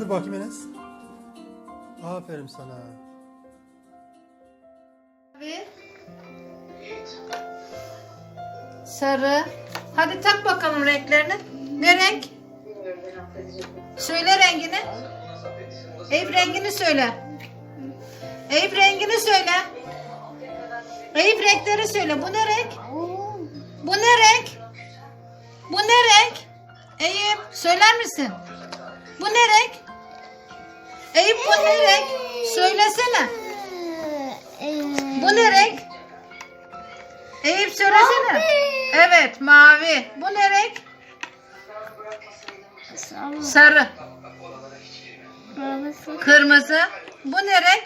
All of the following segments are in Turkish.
Üfür bakayım Enes. Aferin sana. Mavi. Sarı. Hadi tak bakalım renklerini. Ne renk? Söyle rengini. Eyüp rengini söyle. Eyüp rengini söyle. Eyüp renkleri söyle. Bu ne renk? Bu ne renk? Bu ne renk? Eyüp söyler misin? Bu ne renk? Eyüp bu ne renk? Söylesene. Bu ne renk? Eyüp söylesene. Evet mavi. Bu ne renk? Sarı. Kırmızı. Bu ne renk?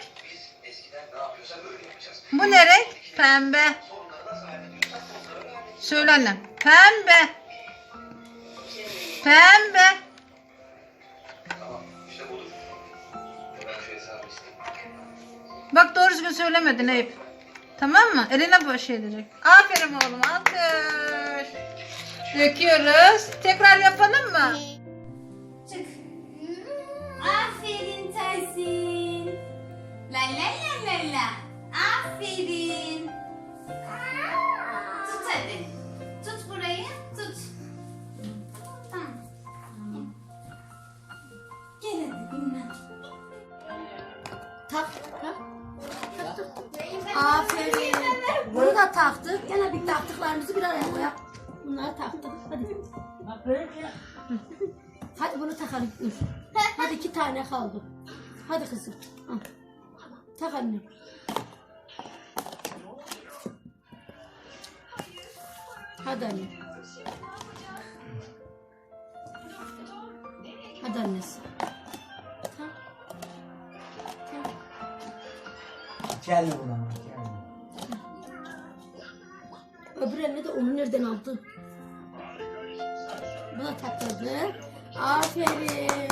Bu ne renk? Pembe. Söyle annem. Pembe. Pembe. Bak doğru düzgün söylemedin Eyüp. Tamam mı? Eline boş şey edecek. Aferin oğlum alkış. Döküyoruz. Tekrar yapalım mı? Çık. Aferin Tersin. La la la la la. Aferin. Tut hadi. Taktık. Gene bir taktıklarımızı bir araya koyalım. Bunları taktık. Hadi. Hadi bunu takalım. Dur. Hadi iki tane kaldı. Hadi kızım. Al. Tak anne. Hadi anne. Hadi annesi. Gel buraya onu nereden aldın? Buna takladı. Aferin.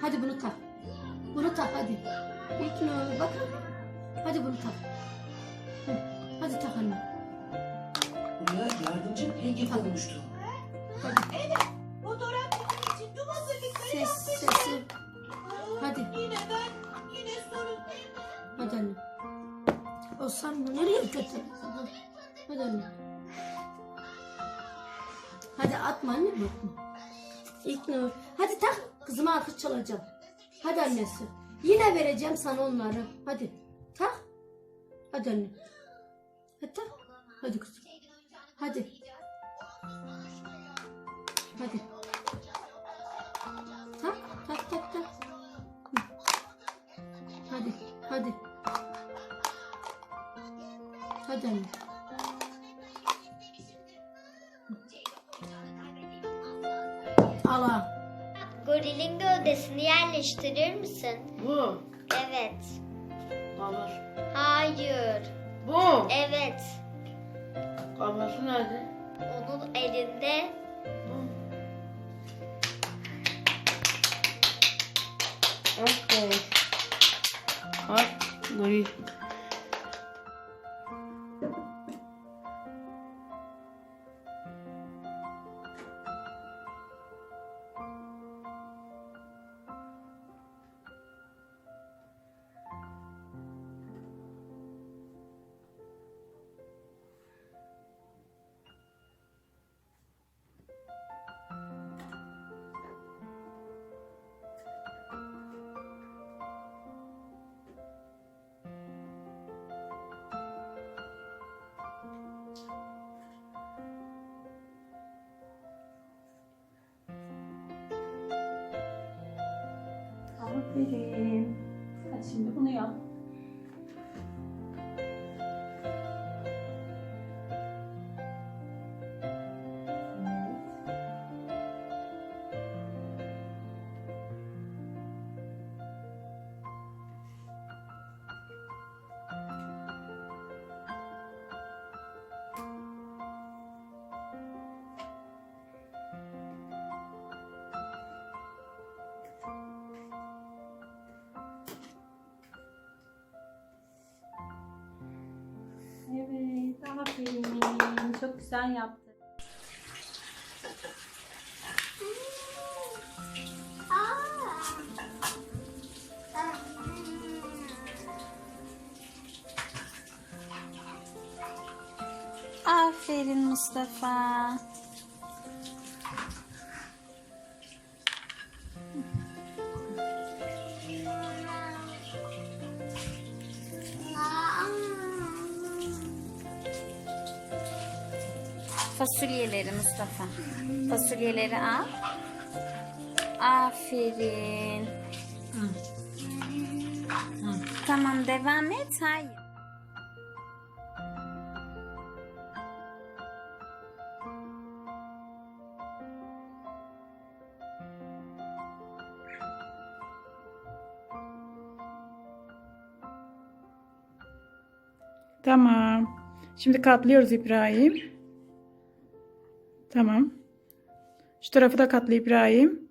Hadi bunu tak. Bunu tak hadi. İlk ne bakın. Hadi bunu tak. Hı. Hadi tak anne. Buraya yardımcı Ege konmuştu. Ses sesi. Hadi. Yine ben. Yine sorun Hadi anne. O sen bu nereye götür? Hadi anne. Hadi atma anne bakma. İlk ne? Hadi tak. Kızıma alkış çalacağım. Hadi annesi. Yine vereceğim sana onları. Hadi. Tak. Hadi anne. Hadi tak. Hadi kızım. Hadi. Hadi. Tak tak tak tak. Hadi hadi. Hadi anne. Gorilin gövdesini yerleştirir misin? Bu. Evet. Kalır. Hayır. Bu. Evet. Kafası nerede? Onun elinde Bu. Okay. Ay, goril. Hadi Aferin. Çok güzel yaptın. Aferin Mustafa. Fasulyeleri Mustafa. Fasulyeleri al. Aferin. Tamam devam et. Hayır. Tamam. Şimdi katlıyoruz İbrahim. Tamam. Şu tarafı da katla İbrahim.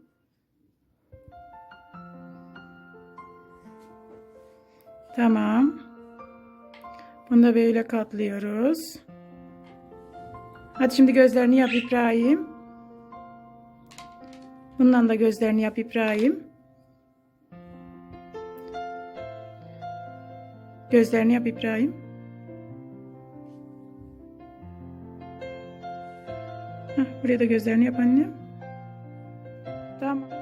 Tamam. Bunu da böyle katlıyoruz. Hadi şimdi gözlerini yap İbrahim. Bundan da gözlerini yap İbrahim. Gözlerini yap İbrahim. Heh, buraya da gözlerini yap annem. Tamam.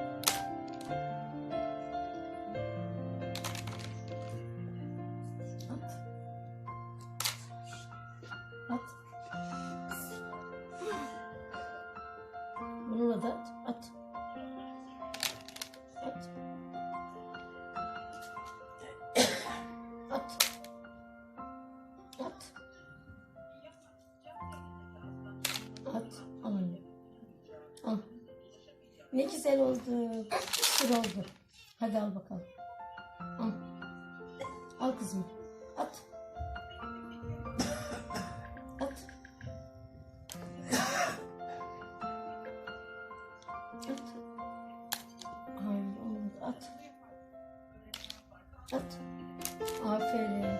Güzel oldu. Bir oldu. Hadi al bakalım. Al. Al kızım. At. At. At. Hayır olmadı. At. At. Aferin.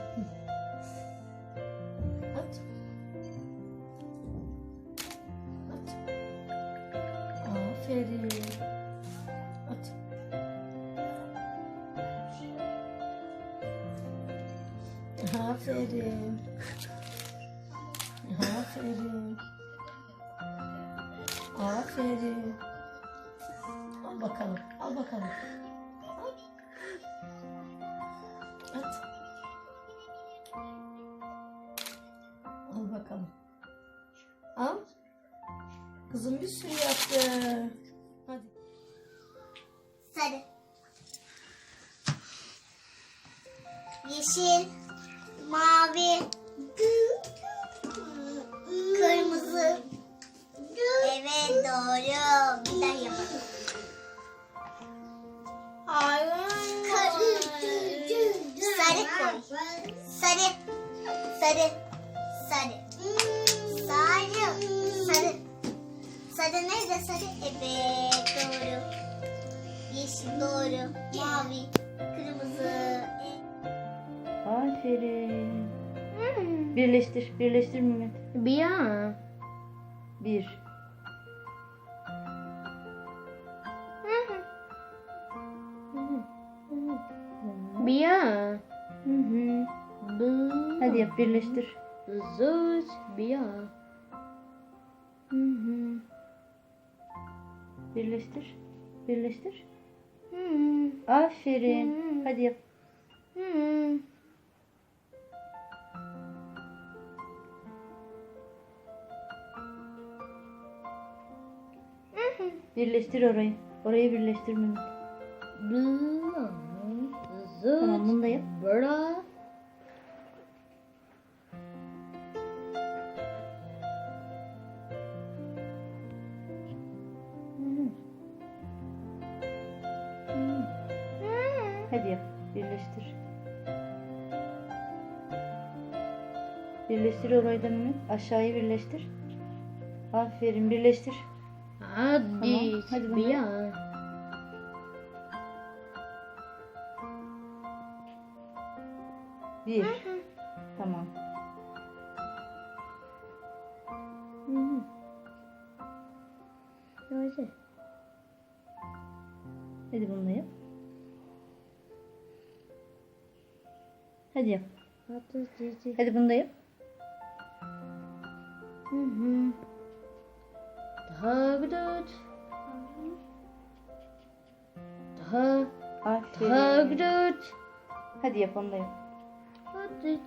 Aferin. Aferin. Aferin. Al bakalım. Al bakalım. Al. At. Al bakalım. Al. Kızım bir sürü yaptı. Hadi. Sarı. Yeşil. Mavi. Kırmızı. Evet doğru. Daha yapalım. Sarı koy. Sarı. Sarı. Sarı. Sarı. Sarı. Sarı nerede sarı? Evet doğru. Yeşil doğru. Mavi. Birleştir. Birleştir Mehmet. Bir ya. Bir. Bir ya. Hadi yap birleştir. Zuz. Bir ya. Birleştir. Birleştir. Aferin. Hadi yap. Birleştir orayı. Orayı birleştir Mehmet. Tamam bunu da yap. Hadi yap. Birleştir. Birleştir orayı da Mehmet. Aşağıyı birleştir. Aferin birleştir. Hadi. Tamam, hadi bir ya. Bir. Tamam. Hı. Hadi. Bunu yap. Hadi yap. Hadi. Hadi bunu da yap. Hı hı. Daha güzel. Daha, daha Aferin. güzel. Hadi yap onu da yap. Hadi.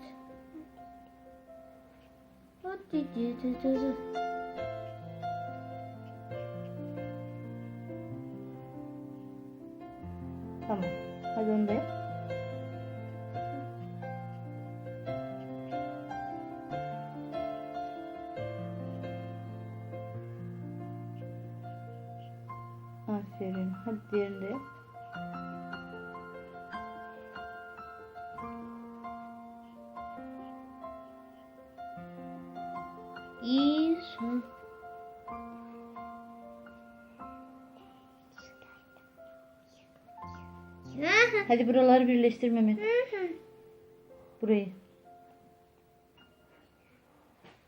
Tamam. Hadi onu da yap. İyi son. Hadi buraları birleştir Mehmet. Burayı.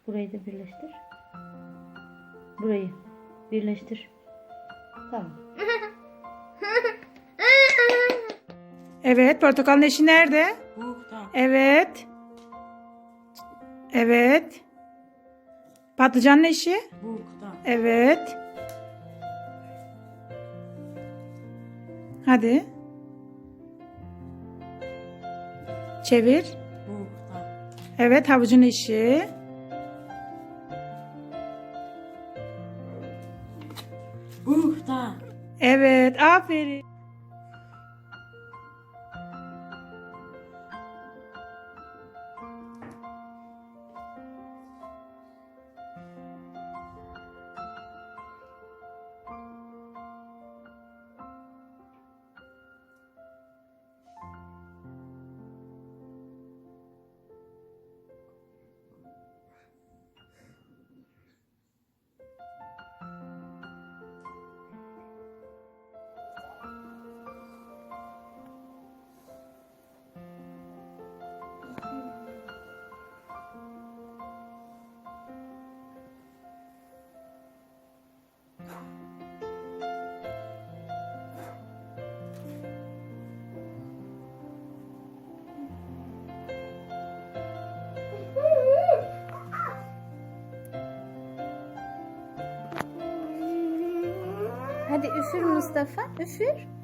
Burayı da birleştir. Burayı birleştir. Tamam. Evet portakalın eşi nerede? Evet. Evet. Patlıcanın eşi? Evet. Hadi. Çevir. Evet havucun eşi. Evet aferin. Hadi üfür Mustafa, üfür.